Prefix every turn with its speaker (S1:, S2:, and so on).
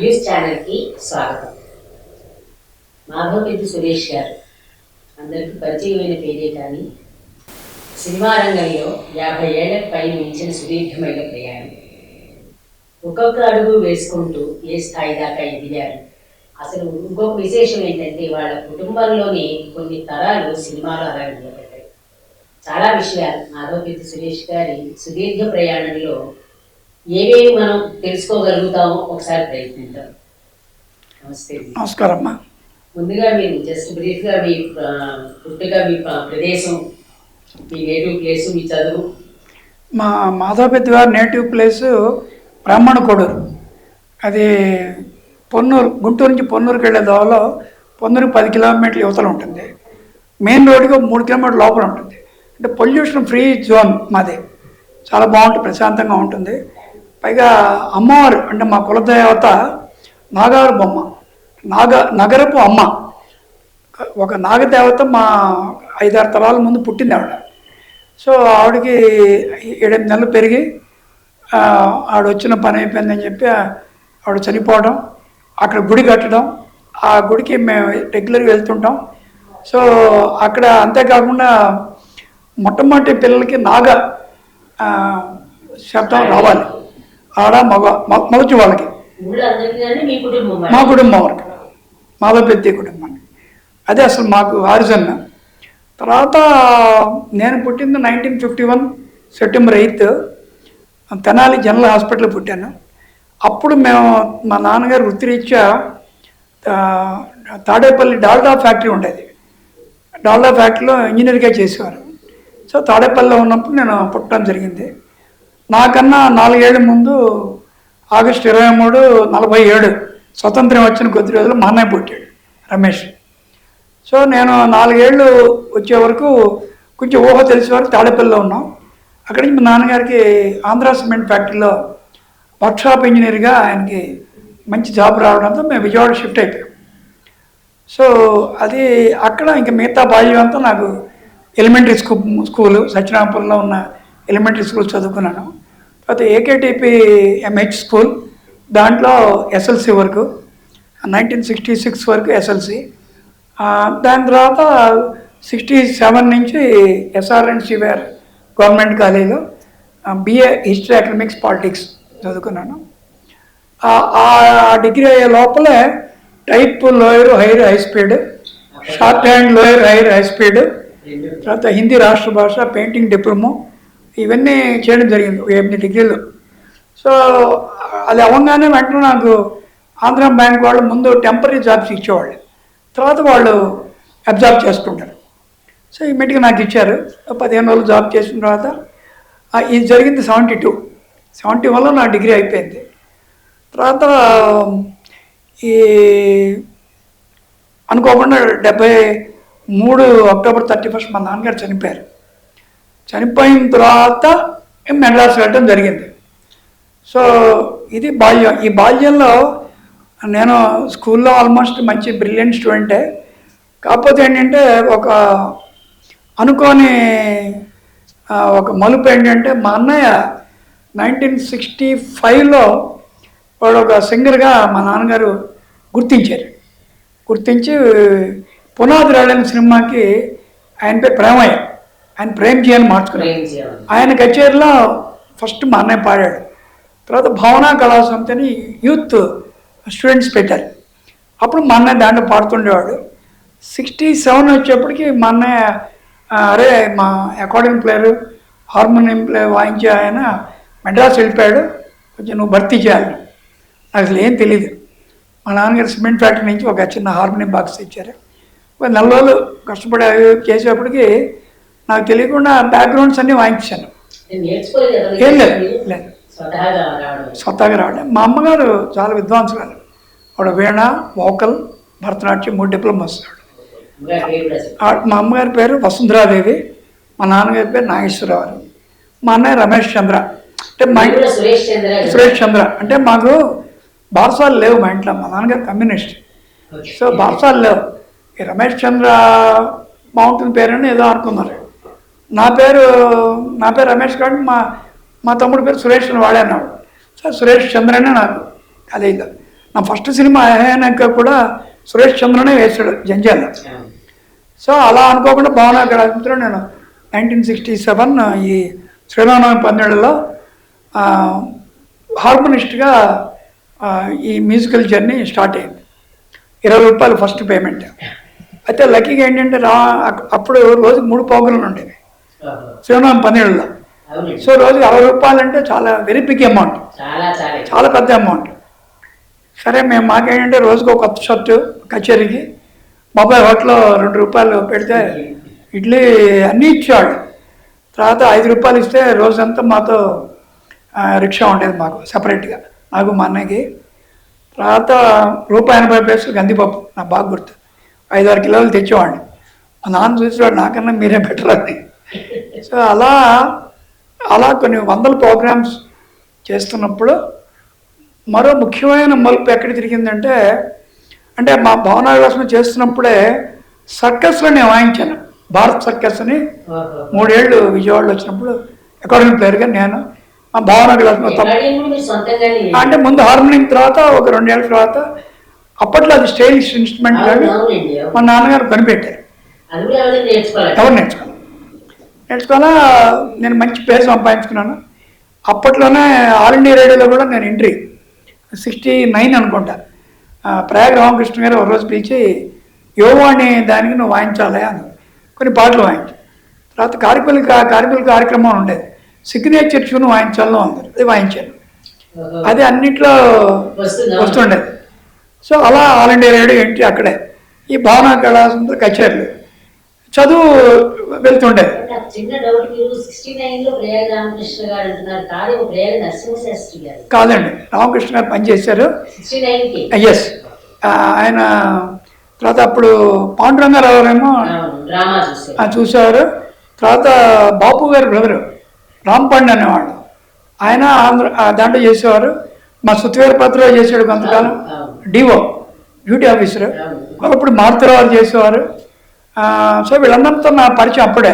S1: News ఛానల్కి స్వాగతం. మాధవపెద్ది సురేష్ గారు అందరికీ పరిచయమైన పేరే కానీ సినిమా రంగంలో యాభై ఏళ్ళకు పై మించిన సుదీర్ఘమైన ప్రయాణం. ఒక్కొక్క అడుగు వేసుకుంటూ ఏ స్థాయి దాకా ఎదిగారు? అసలు ఇంకొక విశేషం ఏంటంటే వాళ్ళ కుటుంబంలోని కొన్ని తరాలు సినిమాలో అలా నిలబడ్డాయి. చాలా విషయాలు మాధవపెద్ది సురేష్ గారి సుదీర్ఘ ప్రయాణంలో ఏవేవి మనం తెలుసుకోగలుగుతామో ఒకసారి ప్రయత్నిద్దాం. నమస్తే
S2: నమస్కారం అమ్మా
S1: ముందుగా మీరు జస్ట్ బ్రీఫ్గా మీ ఆ, పుట్టుక మీ ప్ర- ప్రదేశం మీ నేటివ్ ప్లేస్ మీ చదువు.
S2: మా మాధవపెద్ది గారి నేటివ్ ప్లేస్ బ్రాహ్మణ కొడూరు. అది పొన్నూరు గుంటూరు నుంచి పొన్నూరుకి వెళ్ళే దోవలో పొన్నూరు పది కిలోమీటర్ల యువతలు ఉంటుంది. మెయిన్ రోడ్డుకి మూడు కిలోమీటర్ల లోపల ఉంటుంది. అంటే పొల్యూషన్ ఫ్రీ జోన్ మాది. చాలా బాగుంటుంది ప్రశాంతంగా ఉంటుంది. పైగా అమ్మవారు అంటే మా కులదేవత నాగారు బొమ్మ. నాగ నగరపు అమ్మ. ఒక నాగదేవత మా ఐదారు తరాల ముందు పుట్టింది ఆవిడ. సో ఆవిడకి ఏడెనిమిది నెలలు పెరిగి ఆవిడ వచ్చిన పని అయిపోయిందని చెప్పి ఆవిడ చనిపోవడం అక్కడ గుడి కట్టడం ఆ గుడికి మేము రెగ్యులర్గా వెళ్తుంటాం. సో అక్కడ అంతేకాకుండా మొట్టమొదటి పిల్లలకి నాగ శబ్దం రావాలి. ఆడ మగ మగచి వాళ్ళకి.
S1: మీ కుటుంబం
S2: వరకు మాధవపెద్ది కుటుంబాన్ని అదే అసలు మాకు ఆరిజన్ తర్వాత నేను పుట్టింది nineteen fifty one September eighth. Tenali general hospital పుట్టాను. అప్పుడు మేము మా నాన్నగారు వృత్తిరీత్యా తాడేపల్లి డాల్డా ఫ్యాక్టరీ ఉండేది. డాల్డా ఫ్యాక్టరీలో ఇంజనీర్గా చేసేవారు. సో తాడేపల్లిలో ఉన్నప్పుడు నేను పుట్టడం జరిగింది. నాకన్నా నాలుగేళ్ళ ముందు ఆగస్టు ఇరవై మూడు నలభై ఏడు స్వతంత్రం వచ్చిన కొద్ది రోజులు మా అన్నయ్య పుట్టాడు రమేష్. సో నేను నాలుగేళ్ళు వచ్చే వరకు కొంచెం ఊహ తెలిసే వరకు తాడేపల్లిలో ఉన్నాం. అక్కడి నుంచి మా నాన్నగారికి ఆంధ్ర సిమెంట్ ఫ్యాక్టరీలో వర్క్షాప్ ఇంజనీర్గా ఆయనకి మంచి జాబ్ రావడంతో మేము విజయవాడ షిఫ్ట్ అయిపోయాం. సో అది అక్కడ ఇంకా మిగతా బాల్యం అంతా నాకు ఎలిమెంటరీ స్కూల్ స్కూలు సత్యనాపురంలో ఉన్న ఎలిమెంటరీ స్కూల్ చదువుకున్నాను. తర్వాత ఏకేటీపీ ఎంహెచ్ స్కూల్ దాంట్లో ఎస్ఎల్సి వరకు నైన్టీన్ సిక్స్టీ సిక్స్ వరకు ఎస్ఎల్సి దాని తర్వాత సిక్స్టీ సెవెన్ నుంచి ఎస్ఆర్ఎన్ సివిఆర్ గవర్నమెంట్ కాలేజీలో బిఏ హిస్టరీ అకడమిక్స్ పాలిటిక్స్ చదువుకున్నాను. ఆ- డిగ్రీ అయ్యే లోపలే type lower higher high speed shorthand lower higher high speed తర్వాత హిందీ రాష్ట్ర భాష పెయింటింగ్ డిప్లొమో ఇవన్నీ చేయడం జరిగింది ఒక ఎనిమిది డిగ్రీలు. సో అది అవ్వగానే వెంటనే నాకు ఆంధ్ర బ్యాంక్ వాళ్ళు ముందు టెంపరీ జాబ్స్ ఇచ్చేవాళ్ళు. తర్వాత వాళ్ళు అబ్జర్వ్ చేసుకుంటారు. సో ఇమ్మీడియట్గా నాకు ఇచ్చారు. పదిహేను రోజులు జాబ్ చేసిన తర్వాత ఇది జరిగింది సెవెంటీ టూ. సెవెంటీ వన్లో నా డిగ్రీ అయిపోయింది. తర్వాత ఈ అనుకోకుండా డెబ్బై మూడు అక్టోబర్ థర్టీ ఫస్ట్ మా నాన్నగారు చనిపోయారు. చనిపోయిన తర్వాత మెడ్రాస్ వెళ్ళడం జరిగింది. సో ఇది బాల్యం. ఈ బాల్యంలో నేను స్కూల్లో ఆల్మోస్ట్ మంచి బ్రిలియంట్ స్టూడెంటే. కాకపోతే ఏంటంటే ఒక అనుకోని ఒక మలుపు ఏంటంటే మా అన్నయ్య నైన్టీన్ సిక్స్టీ ఫైవ్లో వాడు ఒక సింగర్గా మా నాన్నగారు గుర్తించారు. గుర్తించి పునాది రాడని సినిమాకి ఆయన పేరు ప్రేమయ్య. ఆయన ప్రేమ్ చేయని మార్చుకున్నారు ఆయన కచేరీలో ఫస్ట్ మా అన్నయ్య పాడాడు. తర్వాత భావనా కళా సంస్థని యూత్ స్టూడెంట్స్ పెట్టారు. అప్పుడు మా అన్నయ్య దాంట్లో పాడుతుండేవాడు. సిక్స్టీ సెవెన్ వచ్చేప్పటికి మా అన్నయ్య "ఆ, అరే మా అకార్డింగ్ ప్లేయర్ హార్మోనియం ప్లే వాయించే ఆయన మెడ్రాస్ వెళ్ళిపోయాడు. కొంచెం నువ్వు భర్తీ చేయాలి. నాకు అసలు ఏం తెలియదు మా నాన్నగారు సిమెంట్ ఫ్యాక్టరీ నుంచి ఒక చిన్న హార్మోనియం బాక్స్ ఇచ్చారు ఒక నెల రోజులు కష్టపడి చేసేప్పటికి నాకు తెలియకుండా బ్యాక్గ్రౌండ్స్ అన్నీ వాయించాను. ఏం లేదు? లేదు.
S1: స్వతహాగా రావడం.
S2: మా అమ్మగారు చాలా విద్వాంసురాలు. ఆవిడ వీణ వోకల్ భరతనాట్యం మూడు డిప్లొమాస్ మా అమ్మగారి పేరు వసుంధరాదేవి. మా నాన్నగారి పేరు నాగేశ్వరరావు. మా అన్నయ్య రమేష్ చంద్ర. అంటే మా
S1: సురేష్ చంద్ర
S2: అంటే మాకు బారసాలు లేవు మా ఇంట్లో. మా నాన్నగారు కమ్యూనిస్ట్. సో బారసాలు లేవు. ఈ రమేష్ చంద్ర బాగుంటుంది పేరని ఏదో అనుకున్నారు. నా పేరు నా పేరు రమేష్ కాబట్టి మా మా తమ్ముడు పేరు సురేష్ అని వాడే అన్నాడు. సో సురేష్ చంద్రనే నాకు కాలేజీలో నా ఫస్ట్ సినిమా అయినాక కూడా సురేష్ చంద్రనే వేశాడు జంజాల. సో అలా అనుకోకుండా భావన కళాశాలలో నేను నైన్టీన్ సిక్స్టీ సెవెన్ ఈ శ్రీరామనవమి పన్నెండులో హార్మోనిస్ట్గా ఈ మ్యూజికల్ జర్నీ స్టార్ట్ అయింది. ఇరవై రూపాయలు ఫస్ట్ పేమెంట్. అయితే లక్కీగా ఏంటంటే రా అప్పుడు రోజుకి మూడు పోగులు ఉండేవి. శ్రీరామనవమి పన్నెండులో. సో రోజుకి అరవై రూపాయలు అంటే చాలా వెరీ బిగ్ అమౌంట్.
S1: చాలా
S2: పెద్ద అమౌంట్. సరే మేము మాకేంటంటే రోజుకు ఒక కొత్త షర్టు కచేరీకి. బాబాయ్ హోటల్లో రెండు రూపాయలు పెడితే ఇడ్లీ అన్నీ ఇచ్చేవాడు తర్వాత ఐదు రూపాయలు ఇస్తే రోజంతా మాతో రిక్షా ఉండేది మాకు సపరేట్గా. నాకు మా అన్నయ్యకి. తర్వాత రూపాయి ఎనభై పైసలు గందిపప్పు నాకు బాగా గుర్తు. ఐదు ఆరు కిలోలు తెచ్చేవాడిని. మా నాన్న చూసేవాడు నాకన్నా మీరే బెటర్ అని. సో అలా అలా కొన్ని వందల ప్రోగ్రామ్స్ చేస్తున్నప్పుడు మరో ముఖ్యమైన మలుపు ఎక్కడ తిరిగిందంటే అంటే మా భవన విలాసం చేస్తున్నప్పుడే సర్కస్లో నేను వాయించాను. భారత్ సర్కస్ అని. మూడేళ్ళు విజయవాడలో వచ్చినప్పుడు అకాడమిక్ ప్లేయర్గా నేను మా భవన విలాసం అంటే ముందు హార్మోనియం తర్వాత ఒక రెండేళ్ళ తర్వాత అప్పట్లో అది స్టైలిష్ ఇన్స్ట్రుమెంట్ కానీ. మా నాన్నగారు కొనిపెట్టారు. ఎవరు నేర్చుకోవాలి? నేర్చుకోవాలా? నేను మంచి పేరు సంపాదించుకున్నాను. అప్పట్లోనే ఆల్ ఇండియా రేడియోలో కూడా నేను ఎంట్రీ సిక్స్టీ నైన్ అనుకుంటా ప్రయాగ రామకృష్ణ గారు ఒక రోజు పిలిచి యువవాణి దానికి నువ్వు వాయించాలి అని కొన్ని పాటలు వాయించు. తర్వాత కార్యకుల కార్యకుల కార్యక్రమం ఉండేది. సిగ్నేచర్ ట్యూన్ వాయించాలని ఉంది అది వాయించాను. అది అన్నిట్లో? వస్తుండేది. సో అలా ఆల్ ఇండియా రేడియో ఎంట్రీ అక్కడే. ఈ భావన కళాసంతో కచేరీలు. చదువు
S1: గారు
S2: కాదండి రామకృష్ణ గారు పనిచేశారు. ఎస్ ఆయన తర్వాత అప్పుడు పాండురంగారావు ఏమో చూసేవారు తర్వాత బాపు గారి బ్రదరు రాంపండ్ అనేవాడు ఆయన ఆంధ్ర దాంట్లో చేసేవారు. మా సుత్వేర పత్ర చేసాడు కొంతకాలం. డివో డ్యూటీ ఆఫీసర్. అప్పుడు మారుతరావు చేసేవారు. సో వీళ్ళందరితో నా పరిచయం అప్పుడే.